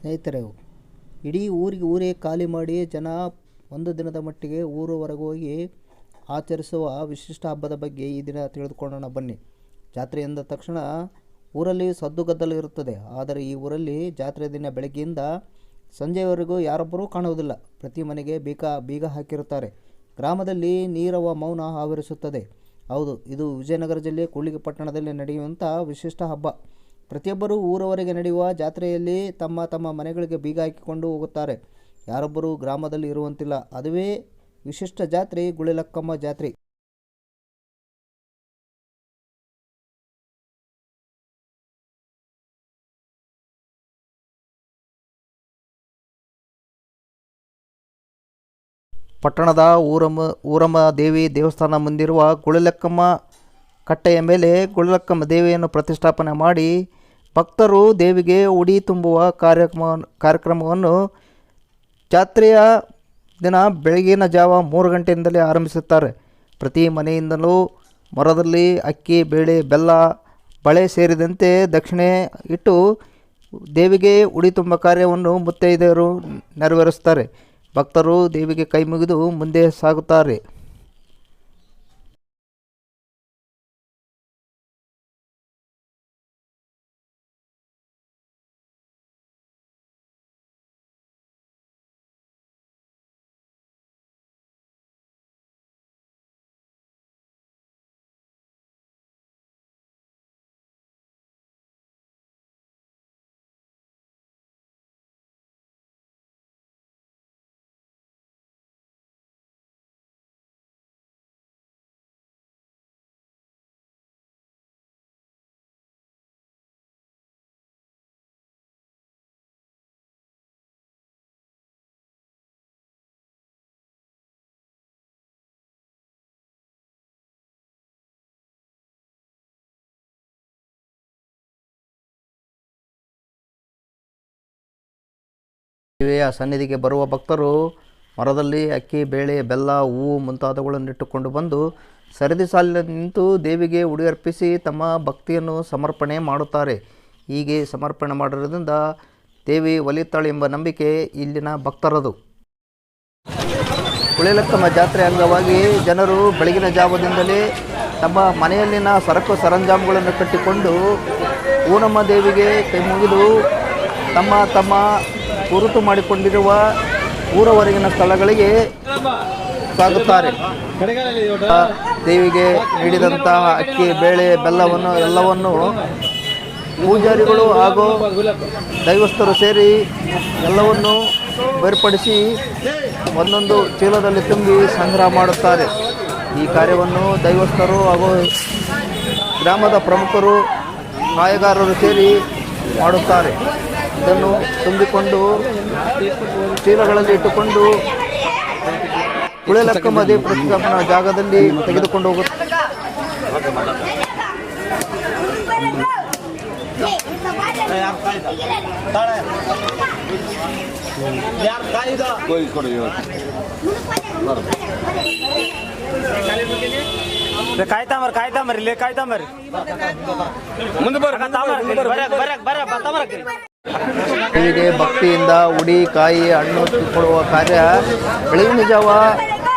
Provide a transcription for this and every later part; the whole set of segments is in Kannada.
ಸ್ನೇಹಿತರೆ ಇಡೀ ಊರಿಗೆ ಊರೇ ಖಾಲಿ ಮಾಡಿ ಜನ ಒಂದು ದಿನದ ಮಟ್ಟಿಗೆ ಊರು ಹೊರಗೆ ಹೋಗಿ ಆಚರಿಸುವ ವಿಶಿಷ್ಟ ಹಬ್ಬದ ಬಗ್ಗೆ ಈ ದಿನ ತಿಳಿದುಕೊಳ್ಳೋಣ. ಬನ್ನಿ. ಜಾತ್ರೆ ಎಂದ ತಕ್ಷಣ ಊರಲ್ಲಿ ಸದ್ದುಗದ್ದಲು ಇರುತ್ತದೆ. ಆದರೆ ಈ ಊರಲ್ಲಿ ಜಾತ್ರೆ ದಿನ ಬೆಳಗ್ಗೆಯಿಂದ ಸಂಜೆಯವರೆಗೂ ಯಾರೊಬ್ಬರೂ ಕಾಣುವುದಿಲ್ಲ. ಪ್ರತಿ ಮನೆಗೆ ಬೀಗ ಬೀಗ ಹಾಕಿರುತ್ತಾರೆ. ಗ್ರಾಮದಲ್ಲಿ ನೀರವ ಮೌನ ಆವರಿಸುತ್ತದೆ. ಹೌದು, ಇದು ವಿಜಯನಗರ ಜಿಲ್ಲೆ ಕೂಳಿಗೆ ಪಟ್ಟಣದಲ್ಲಿ ನಡೆಯುವಂಥ ವಿಶಿಷ್ಟ ಹಬ್ಬ. ಪ್ರತಿಯೊಬ್ಬರೂ ಊರವರೆಗೆ ನಡೆಯುವ ಜಾತ್ರೆಯಲ್ಲಿ ತಮ್ಮ ತಮ್ಮ ಮನೆಗಳಿಗೆ ಬೀಗ ಹಾಕಿಕೊಂಡು ಹೋಗುತ್ತಾರೆ. ಯಾರೊಬ್ಬರೂ ಗ್ರಾಮದಲ್ಲಿ ಇರುವಂತಿಲ್ಲ. ಅದುವೇ ವಿಶಿಷ್ಟ ಜಾತ್ರೆ, ಗುಳಿಲಕ್ಕಮ್ಮ ಜಾತ್ರೆ. ಪಟ್ಟಣದ ಊರಮ್ಮ ಊರಮ್ಮ ದೇವಿ ದೇವಸ್ಥಾನ ಮುಂದಿರುವ ಗುಳಲಕ್ಕಮ್ಮ ಕಟ್ಟೆಯ ಮೇಲೆ ಗುಳಲಕ್ಕಮ್ಮ ದೇವಿಯನ್ನು ಪ್ರತಿಷ್ಠಾಪನೆ ಮಾಡಿ ಭಕ್ತರು ದೇವಿಗೆ ಉಡಿ ತುಂಬುವ ಕಾರ್ಯಕ್ರಮ ಕಾರ್ಯಕ್ರಮವನ್ನು ಜಾತ್ರೆಯ ದಿನ ಬೆಳಗಿನ ಜಾವ ಮೂರು ಗಂಟೆಯಿಂದಲೇ ಆರಂಭಿಸುತ್ತಾರೆ. ಪ್ರತಿ ಮನೆಯಿಂದಲೂ ಮರದಲ್ಲಿ ಅಕ್ಕಿ, ಬೇಳೆ, ಬೆಲ್ಲ, ಬಳೆ ಸೇರಿದಂತೆ ದಕ್ಷಿಣೆ ಇಟ್ಟು ದೇವಿಗೆ ಉಡಿ ತುಂಬ ಕಾರ್ಯವನ್ನು ಮುತ್ತೈದೆಯರು ನೆರವೇರಿಸುತ್ತಾರೆ. ಭಕ್ತರು ದೇವಿಗೆ ಕೈ ಮುಗಿದು ಮುಂದೆ ಸಾಗುತ್ತಾರೆ. ದೇವಿಯ ಸನ್ನಿಧಿಗೆ ಬರುವ ಭಕ್ತರು ಮರದಲ್ಲಿ ಅಕ್ಕಿ, ಬೇಳೆ, ಬೆಲ್ಲ, ಹೂವು ಮುಂತಾದವುಗಳನ್ನು ಇಟ್ಟುಕೊಂಡು ಬಂದು ಸರದಿ ಸಾಲಿನಲ್ಲಿ ನಿಂತು ದೇವಿಗೆ ಉಡಿ ಅರ್ಪಿಸಿ ತಮ್ಮ ಭಕ್ತಿಯನ್ನು ಸಮರ್ಪಣೆ ಮಾಡುತ್ತಾರೆ. ಹೀಗೆ ಸಮರ್ಪಣೆ ಮಾಡಿರೋದ್ರಿಂದ ದೇವಿ ಒಲಿತಾಳೆ ಎಂಬ ನಂಬಿಕೆ ಇಲ್ಲಿನ ಭಕ್ತರದು. ಕುಳಿಲಕ್ಕಮ್ಮ ಜಾತ್ರೆ ಅಂಗವಾಗಿ ಜನರು ಬೆಳಗಿನ ಜಾವದಿಂದಲೇ ತಮ್ಮ ಮನೆಯಲ್ಲಿನ ಸರಕು ಸರಂಜಾಮುಗಳನ್ನು ಕಟ್ಟಿಕೊಂಡು ಊನಮ್ಮ ದೇವಿಗೆ ಕೈ ಮುಗಿದು ತಮ್ಮ ತಮ್ಮ ಗುರುತು ಮಾಡಿಕೊಂಡಿರುವ ಊರವರೆಗಿನ ಸ್ಥಳಗಳಿಗೆ ಸಾಗುತ್ತಾರೆ ದೇವಿಗೆ ನೀಡಿದಂತಹ ಅಕ್ಕಿ, ಬೇಳೆ, ಬೆಲ್ಲವನ್ನು, ಎಲ್ಲವನ್ನು ಪೂಜಾರಿಗಳು ಹಾಗೂ ದೈವಸ್ಥರು ಸೇರಿ ಎಲ್ಲವನ್ನು ಬೇರ್ಪಡಿಸಿ ಒಂದೊಂದು ಚೀಲದಲ್ಲಿ ತುಂಬಿ ಸಂಗ್ರಹ ಮಾಡುತ್ತಾರೆ. ಈ ಕಾರ್ಯವನ್ನು ದೈವಸ್ಥರು ಹಾಗೂ ಗ್ರಾಮದ ಪ್ರಮುಖರು ಕಾಯಗಾರರು ಸೇರಿ ಮಾಡುತ್ತಾರೆ. ಇದನ್ನು ತುಂಬಿಕೊಂಡು ಚೀಲಗಳಲ್ಲಿ ಇಟ್ಟುಕೊಂಡು ಕುಳೆಲಕ್ಕಮ್ಮ ದೇವಿ ಪ್ರತಿಷ್ಠಾಪನಾ ಜಾಗದಲ್ಲಿ ತೆಗೆದುಕೊಂಡು ಹೋಗುತ್ತೆ ಕಾಯ್ತಾಮರ್ ಇಲ್ಲೇ ಕಾಯ್ತಾ ಕಾಯ್ತಾಮರ್. ಮುಂದೆ ಬರ ಬರ ಬರ. ಬರ ದೇವಿಗೆ ಭಕ್ತಿಯಿಂದ ಉಡಿ ಕಾಯಿ ಹಣ್ಣು ಕೊಡುವ ಕಾರ್ಯ ಬೆಳಗಿನ ಜಾವ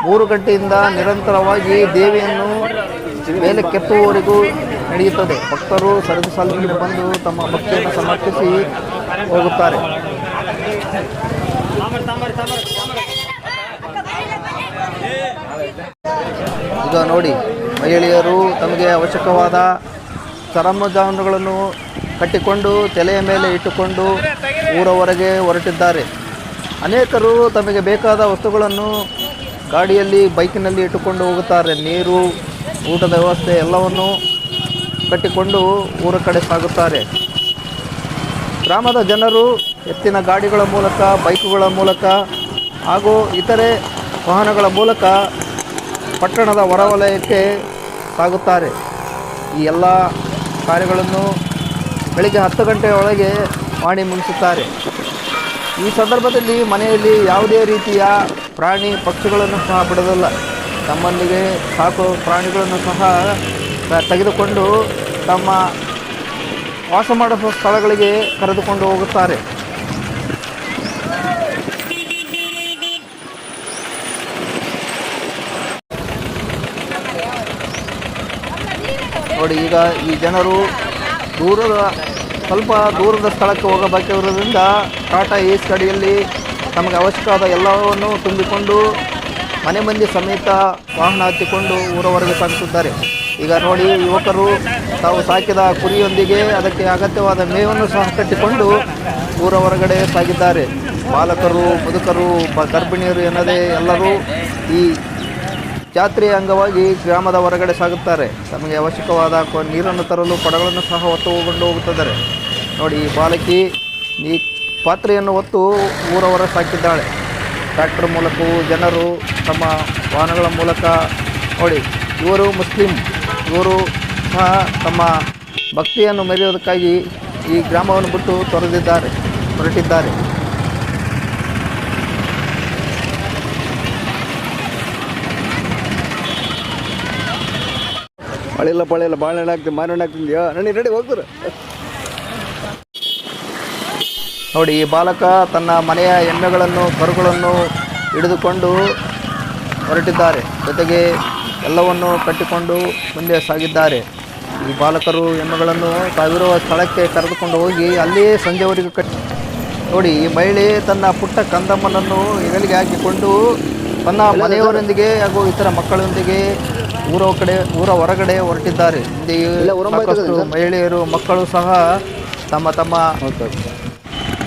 ಮೂರು ಗಂಟೆಯಿಂದ ನಿರಂತರವಾಗಿ ದೇವಿಯನ್ನು ಮೇಲೆ ಕೆತ್ತುವವರೆಗೂ ನಡೆಯುತ್ತದೆ. ಭಕ್ತರು ಸರದಿ ಸಾಲಿನಲ್ಲಿ ಬಂದು ತಮ್ಮ ಭಕ್ತಿಯನ್ನು ಸಮರ್ಪಿಸಿ ಹೋಗುತ್ತಾರೆ. ಈಗ ನೋಡಿ, ಮಹಿಳೆಯರು ತಮಗೆ ಅವಶ್ಯಕವಾದ ಸರಂಜಾಮುಗಳನ್ನು ಕಟ್ಟಿಕೊಂಡು ತಲೆಯ ಮೇಲೆ ಇಟ್ಟುಕೊಂಡು ಊರ ಹೊರಗೆ ಹೊರಟಿದ್ದಾರೆ. ಅನೇಕರು ತಮಗೆ ಬೇಕಾದ ವಸ್ತುಗಳನ್ನು ಗಾಡಿಯಲ್ಲಿ ಬೈಕಿನಲ್ಲಿ ಇಟ್ಟುಕೊಂಡು ಹೋಗುತ್ತಾರೆ. ನೀರು ಊಟದ ವ್ಯವಸ್ಥೆ ಎಲ್ಲವನ್ನು ಕಟ್ಟಿಕೊಂಡು ಊರ ಕಡೆ ಸಾಗುತ್ತಾರೆ. ಗ್ರಾಮದ ಜನರು ಎತ್ತಿನ ಗಾಡಿಗಳ ಮೂಲಕ ಬೈಕುಗಳ ಮೂಲಕ ಹಾಗೂ ಇತರೆ ವಾಹನಗಳ ಮೂಲಕ ಪಟ್ಟಣದ ಹೊರವಲಯಕ್ಕೆ ಸಾಗುತ್ತಾರೆ. ಈ ಎಲ್ಲ ಕಾರ್ಯಗಳನ್ನು ಬೆಳಿಗ್ಗೆ ಹತ್ತು ಗಂಟೆಯೊಳಗೆ ಮಾಡಿ ಮುಗಿಸುತ್ತಾರೆ. ಈ ಸಂದರ್ಭದಲ್ಲಿ ಮನೆಯಲ್ಲಿ ಯಾವುದೇ ರೀತಿಯ ಪ್ರಾಣಿ ಪಕ್ಷಿಗಳನ್ನು ಸಹ ಬಿಡೋದಿಲ್ಲ. ತಮ್ಮೊಂದಿಗೆ ಸಾಕು ಪ್ರಾಣಿಗಳನ್ನು ಸಹ ತೆಗೆದುಕೊಂಡು ತಮ್ಮ ವಾಸ ಮಾಡುವ ಸ್ಥಳಗಳಿಗೆ ಕರೆದುಕೊಂಡು ಹೋಗುತ್ತಾರೆ. ನೋಡಿ, ಈಗ ಈ ಜನರು ದೂರದ ಸ್ವಲ್ಪ ದೂರದ ಸ್ಥಳಕ್ಕೆ ಹೋಗಬೇಕಿರೋದ್ರಿಂದ ಟಾಟಾ ಏಸ್ ಗಾಡಿಯಲ್ಲಿ ನಮಗೆ ಅವಶ್ಯಕವಾದ ಎಲ್ಲವನ್ನು ತುಂಬಿಕೊಂಡು ಮನೆ ಮಂದಿ ಸಮೇತ ವಾಹನ ಹತ್ತಿಕೊಂಡು ಊರವರೆಗೆ ಸಾಗಿಸುತ್ತಾರೆ ಈಗ ನೋಡಿ ಯುವಕರು ತಾವು ಸಾಕಿದ ಕುರಿಯೊಂದಿಗೆ ಅದಕ್ಕೆ ಅಗತ್ಯವಾದ ಮೇವನ್ನು ಸಹ ಕಟ್ಟಿಕೊಂಡು ಊರ ಹೊರಗಡೆ ಸಾಗಿದ್ದಾರೆ ಬಾಲಕರು ಮುದುಕರು ಗರ್ಭಿಣಿಯರು ಎನ್ನದೇ ಎಲ್ಲರೂ ಈ ಜಾತ್ರೆಯ ಅಂಗವಾಗಿ ಗ್ರಾಮದ ಹೊರಗಡೆ ಸಾಗುತ್ತಾರೆ. ತಮಗೆ ಅವಶ್ಯಕವಾದ ನೀರನ್ನು ತರಲು ಕೊಡಗಳನ್ನು ಸಹ ಹೊತ್ತು ಹೋಗಿಕೊಂಡು ಹೋಗುತ್ತಿದ್ದಾರೆ. ನೋಡಿ, ಈ ಬಾಲಕಿ ಈ ಪಾತ್ರೆಯನ್ನು ಹೊತ್ತು ಊರವರ ಸಾಕಿದ್ದಾಳೆ. ಟ್ರ್ಯಾಕ್ಟರ್ ಮೂಲಕವೂ ಜನರು ತಮ್ಮ ವಾಹನಗಳ ಮೂಲಕ ನೋಡಿ, ಇವರು ಮುಸ್ಲಿಂ. ಇವರು ಸಹ ತಮ್ಮ ಭಕ್ತಿಯನ್ನು ಮೆರೆಯುವುದಕ್ಕಾಗಿ ಈ ಗ್ರಾಮವನ್ನು ಬಿಟ್ಟು ತೊರೆದಿದ್ದಾರೆ, ಹೊರಟಿದ್ದಾರೆ. ಮಳೆಲ್ಲ ಪಳೆಲ್ಲ ಬಾಳೆಹಣ್ಣು ಹಾಕ್ತೀನಿ, ಮಾರಣ್ಣ ಹಾಕ್ತಿದ್ಯಾ ನಡಿ ನಡಿ ಹೋಗ್ತಾರೆ ನೋಡಿ ಈ ಬಾಲಕ ತನ್ನ ಮನೆಯ ಎಮ್ಮೆಗಳನ್ನು ಕರುಗಳನ್ನು ಹಿಡಿದುಕೊಂಡು ಹೊರಟಿದ್ದಾರೆ. ಜೊತೆಗೆ ಎಲ್ಲವನ್ನು ಕಟ್ಟಿಕೊಂಡು ಮುಂದೆ ಸಾಗಿದ್ದಾರೆ. ಈ ಬಾಲಕರು ಎಮ್ಮೆಗಳನ್ನು ತಾವಿರುವ ಸ್ಥಳಕ್ಕೆ ಕರೆದುಕೊಂಡು ಹೋಗಿ ಅಲ್ಲಿಯೇ ಸಂಜೆವರೆಗೂ ಕಟ್ಟಿ ನೋಡಿ ಈ ಮಹಿಳೆ ತನ್ನ ಪುಟ್ಟ ಕಂದಮ್ಮನನ್ನು ಹೆಗಲಿಗೆ ಹಾಕಿಕೊಂಡು ತನ್ನ ಮನೆಯವರೊಂದಿಗೆ ಹಾಗೂ ಇತರ ಮಕ್ಕಳೊಂದಿಗೆ ಊರ ಕಡೆ ಊರ ಹೊರಗಡೆ ಹೊರಟಿದ್ದಾರೆ. ಮಹಿಳೆಯರು ಮಕ್ಕಳು ಸಹ ತಮ್ಮ ತಮ್ಮ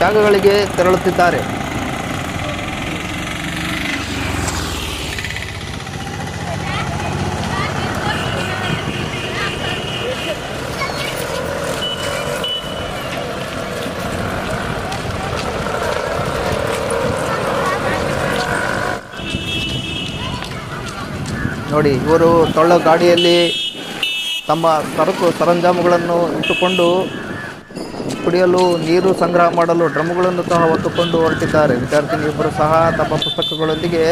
ಜಾಗಗಳಿಗೆ ತೆರಳುತ್ತಿದ್ದಾರೆ. ನೋಡಿ ಇವರು ತೊಳ್ಳ ಗಾಡಿಯಲ್ಲಿ ತಮ್ಮ ಸರಕು ಸರಂಜಾಮುಗಳನ್ನು ಇಟ್ಟುಕೊಂಡು ಕುಡಿಯಲು, ನೀರು ಸಂಗ್ರಹ ಮಾಡಲು ಡ್ರಮ್ಗಳನ್ನು ಸಹ ಹೊತ್ತುಕೊಂಡು ಹೊರಟಿದ್ದಾರೆ. ವಿದ್ಯಾರ್ಥಿನಿಯೊಬ್ಬರು ಸಹ ತಮ್ಮ ಪುಸ್ತಕಗಳೊಂದಿಗೆ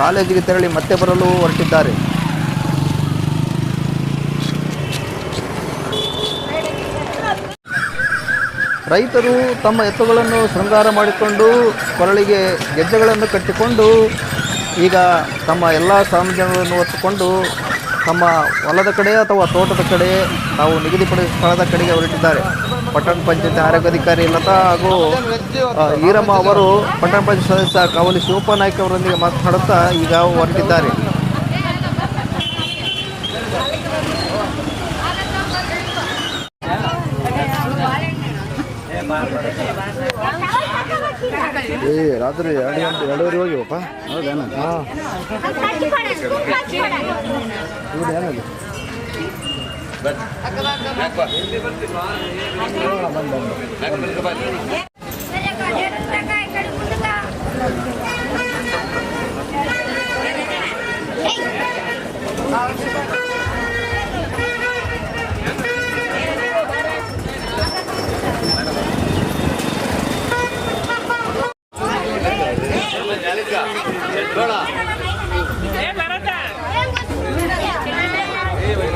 ಕಾಲೇಜಿಗೆ ತೆರಳಿ ಮತ್ತೆ ಬರಲು ಹೊರಟಿದ್ದಾರೆ. ರೈತರು ತಮ್ಮ ಎತ್ತುಗಳನ್ನು ಶೃಂಗಾರ ಮಾಡಿಕೊಂಡು ಕೊರಳಿಗೆ ಗೆಜ್ಜೆಗಳನ್ನು ಕಟ್ಟಿಕೊಂಡು ಈಗ ತಮ್ಮ ಎಲ್ಲ ಸಾಮಗ್ರಿಗಳನ್ನು ಹೊತ್ತುಕೊಂಡು ತಮ್ಮ ಹೊಲದ ಕಡೆ ಅಥವಾ ತೋಟದ ಕಡೆ ತಾವು ನಿಗದಿಪಡಿಸಿದ ಸ್ಥಳದ ಕಡೆಗೆ ಹೊರಟಿದ್ದಾರೆ. ಪಟ್ಟಣ ಪಂಚಾಯತ್ ಆರೋಗ್ಯಾಧಿಕಾರಿ ಲತಾ ಹಾಗೂ ಈರಮ್ಮ ಅವರು ಪಟ್ಟಣ ಪಂಚಾಯತ್ ಸದಸ್ಯ ಕಾವಲಿ ಶಿವಪ್ಪ ನಾಯ್ಕ ಅವರೊಂದಿಗೆ ಮಾತನಾಡುತ್ತಾ ಈಗ ಹೊರಟಿದ್ದಾರೆ. ಏ ರಾತ್ರಿ ಎರಡು ಗಂಟೆ ಎರಡೂವರೆ ಹೋಗಿವಪ್ಪ ಹೌದೇನ? ಹಾಂ. ಏನದು ಅಕ್ಕರ್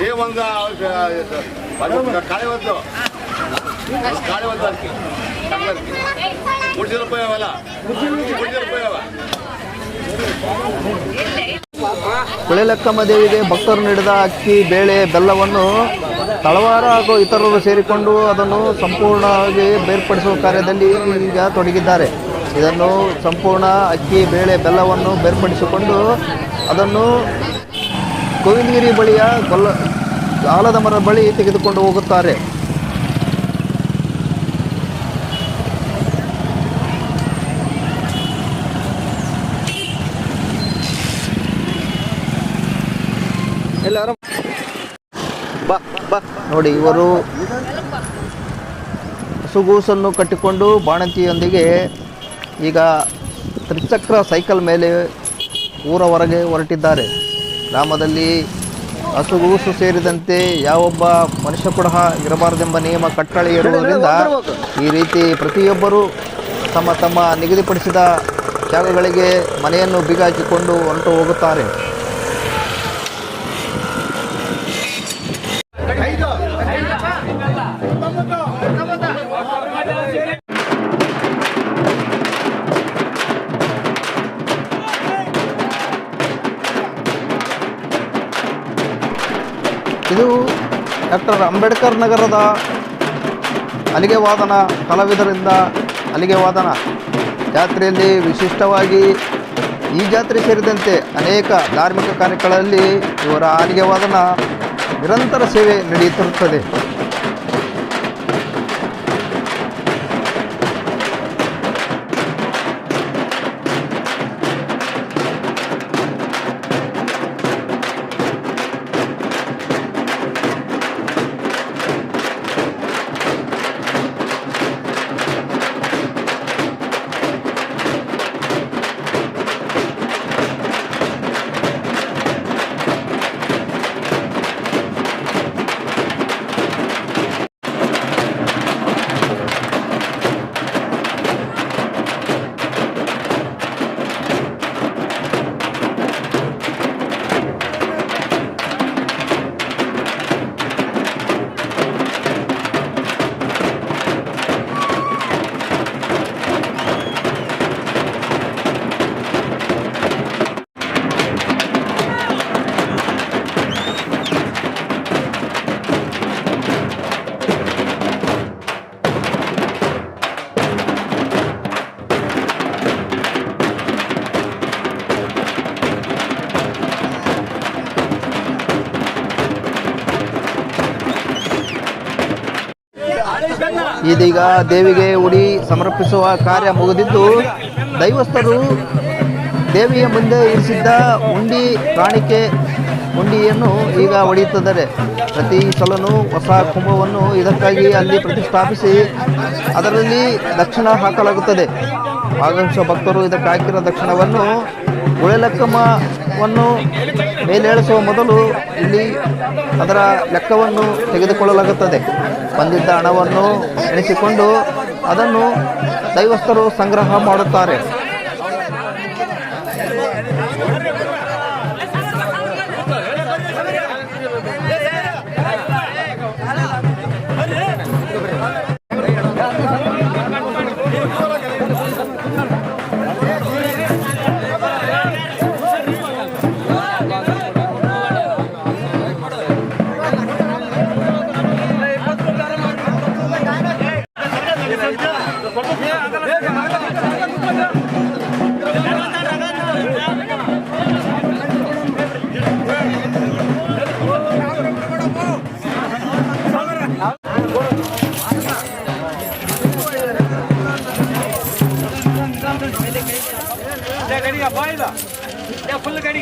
ఏ వంద కాళీ వద్దు కాళీ వద్దు దానికి మూడు చీరలు పోయావా మూడు చీరలు పోయావా ಕುಳೆಲೆಕ್ಕಮ್ಮ ದೇವಿಗೆ ಭಕ್ತರು ನೀಡಿದ ಅಕ್ಕಿ, ಬೇಳೆ, ಬೆಲ್ಲವನ್ನು ತಳವಾರ ಹಾಗೂ ಇತರರು ಸೇರಿಕೊಂಡು ಅದನ್ನು ಸಂಪೂರ್ಣವಾಗಿ ಬೇರ್ಪಡಿಸುವ ಕಾರ್ಯದಲ್ಲಿ ಈಗ ತೊಡಗಿದ್ದಾರೆ. ಇದನ್ನು ಸಂಪೂರ್ಣ ಅಕ್ಕಿ, ಬೇಳೆ, ಬೆಲ್ಲವನ್ನು ಬೇರ್ಪಡಿಸಿಕೊಂಡು ಅದನ್ನು ಗೋವಿಂದಗಿರಿ ಬಳಿಯ ಗೊಲ್ಲ ಆಲದ ಮರ ಬಳಿ ತೆಗೆದುಕೊಂಡು ಹೋಗುತ್ತಾರೆ. ನೋಡಿ, ಇವರು ಹಸುಗೂಸನ್ನು ಕಟ್ಟಿಕೊಂಡು ಬಾಣಂತಿಯೊಂದಿಗೆ ಈಗ ತ್ರಿಚಕ್ರ ಸೈಕಲ್ ಮೇಲೆ ಊರ ಹೊರಗೆ ಹೊರಟಿದ್ದಾರೆ. ಗ್ರಾಮದಲ್ಲಿ ಹಸುಗೂಸು ಸೇರಿದಂತೆ ಯಾವೊಬ್ಬ ಮನುಷ್ಯ ಕೂಡ ಇರಬಾರದೆಂಬ ನಿಯಮ, ಕಟ್ಟಳೆ ಇರುವುದರಿಂದ ಈ ರೀತಿ ಪ್ರತಿಯೊಬ್ಬರೂ ತಮ್ಮ ತಮ್ಮ ನಿಗದಿಪಡಿಸಿದ ಜಾಗಗಳಿಗೆ ಮನೆಯನ್ನು ಬಿಗಾಕಿಕೊಂಡು ಹೊರಟು ಹೋಗುತ್ತಾರೆ. ಇದು ಡಾಕ್ಟರ್ ಅಂಬೇಡ್ಕರ್ ನಗರದ ಅಲಿಗೆ ವಾದನ, ಕಲಾವಿದರಿಂದ ಅಲಿಗೆ ವಾದನ. ಜಾತ್ರೆಯಲ್ಲಿ ವಿಶಿಷ್ಟವಾಗಿ ಈ ಜಾತ್ರೆ ಸೇರಿದಂತೆ ಅನೇಕ ಧಾರ್ಮಿಕ ಕಾರ್ಯಗಳಲ್ಲಿ ಇವರ ಅಲಿಗೆ ವಾದನ ನಿರಂತರ ಸೇವೆ ನಡೆಯುತ್ತಿರುತ್ತದೆ. ಇದೀಗ ದೇವಿಗೆ ಉಡಿ ಸಮರ್ಪಿಸುವ ಕಾರ್ಯ ಮುಗಿದಿದ್ದು, ದೈವಸ್ಥರು ದೇವಿಯ ಮುಂದೆ ಇರಿಸಿದ್ದ ಉಂಡಿ ಕಾಣಿಕೆ, ಉಂಡಿಯನ್ನು ಈಗ ಒಡೆಯುತ್ತಿದ್ದಾರೆ. ಪ್ರತಿ ಸಲನೂ ಹೊಸ ಕುಂಭವನ್ನು ಇದಕ್ಕಾಗಿ ಅಲ್ಲಿ ಪ್ರತಿಷ್ಠಾಪಿಸಿ ಅದರಲ್ಲಿ ದಕ್ಷಿಣ ಹಾಕಲಾಗುತ್ತದೆ. ಆಗಮಿಸುವ ಭಕ್ತರು ಇದಕ್ಕೆ ಹಾಕಿರೋ ದಕ್ಷಿಣವನ್ನು ಉಳೆಲೆಕ್ಕಮ್ಮವನ್ನು ಮೇಲೇಳಿಸುವ ಮೊದಲು ಇಲ್ಲಿ ಅದರ ಲೆಕ್ಕವನ್ನು ತೆಗೆದುಕೊಳ್ಳಲಾಗುತ್ತದೆ. ಬಂದಿದ್ದ ಹಣವನ್ನು ಎಣಿಸಿಕೊಂಡು ಅದನ್ನು ದೈವಸ್ಥರು ಸಂಗ್ರಹ ಮಾಡುತ್ತಾರೆ.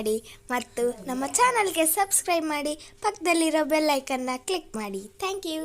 ಮಾಡಿ ಮತ್ತು ನಮ್ಮ ಚಾನಲ್ಗೆ ಸಬ್ಸ್ಕ್ರೈಬ್ ಮಾಡಿ ಪಕ್ಕದಲ್ಲಿರೋ ಬೆಲ್ ಐಕನ್ನ ಕ್ಲಿಕ್ ಮಾಡಿ. Thank you.